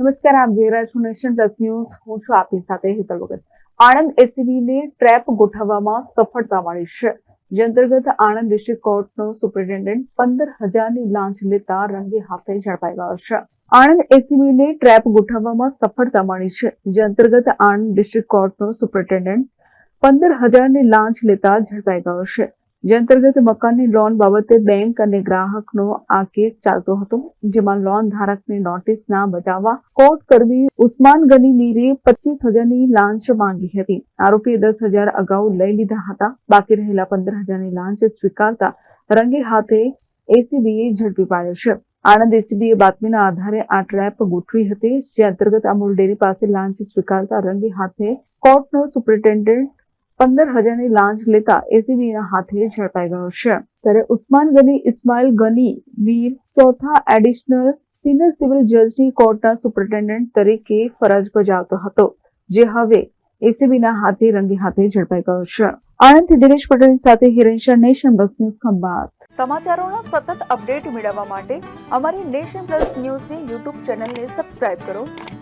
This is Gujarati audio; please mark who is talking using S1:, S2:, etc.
S1: નમસ્કાર, આપ જોઈ રહ્યા છો નેશન પ્લસ ન્યૂઝ. હું છું આપની સાથે હેતલ વગર આણંદ એસીબીને ટ્રેપ ગોઠવવામાં સફળતા મળી છે. જે અંતર્ગત આણંદ ડિસ્ટ્રિક્ટ કોર્ટનો સુપ્રિન્ટેન્ડન્ટ પંદર હજારની લાંચ લેતા રંગે હાથે ઝડપાઈ ગયો છે. આણંદ એસીબીને ટ્રેપ ગોઠવવામાં સફળતા મળી છે. જે અંતર્ગત આણંદ ડિસ્ટ્રિક્ટ કોર્ટનો સુપ્રિન્ટેન્ડન્ટ પંદર હજારની લાંચ લેતા ઝડપાઈ ગયો છે. જે અંતર્ગત મકાનની લોન બાબતે બેંક અને ગ્રાહકનો આ કેસ ચાલતો હતો, જેમાં લોન ધારકની નોટિસ ના બજાવવા કોર્ટ કરવી ઉસ્માન ગની મીરે પચીસ હજારની લાંચ માંગી હતી. આરોપીએ દસ હજાર અગાઉ લઈ લીધા હતા. બાકી રહેલા પંદર હજારની લાંચ સ્વીકારતા રંગે હાથે એસીબીએ ઝડપી પાડ્યો છે. આણંદ એસીબીએ બાતમીના આધારે આ ટ્રેપ ગોઠવી હતી, જે અંતર્ગત અમૂલ ડેરી પાસે લાંચ સ્વીકારતા રંગે હાથે કોર્ટનો સુપ્રિન્ટેન્ડન્ટ પંદર હજારની લાંચ લેતા એસીબીના હાથે ઝડપાઈ ગયો છે. ત્યારે ઉસ્માન ગની ઇસ્માઇલ ગની વીર ચોથા એડિશનલ સિનિયર સિવિલ જજની કોર્ટના સુપ્રિન્ટેન્ડન્ટ તરીકે ફરજ બજાવતો હતો, જે હવે એસીબીના હાથે રંગે હાથે ઝડપાઈ ગયો છે. આણંદથી દિનેશ પટેલ સાથે Hiren Shah nation plus news Khambhat. સમાચારોના સતત અપડેટ મેળવવા માટે અમારી નેશન પ્લસ ન્યૂઝની યુટ્યુબ ચેનલને સબસ્ક્રાઇબ કરો.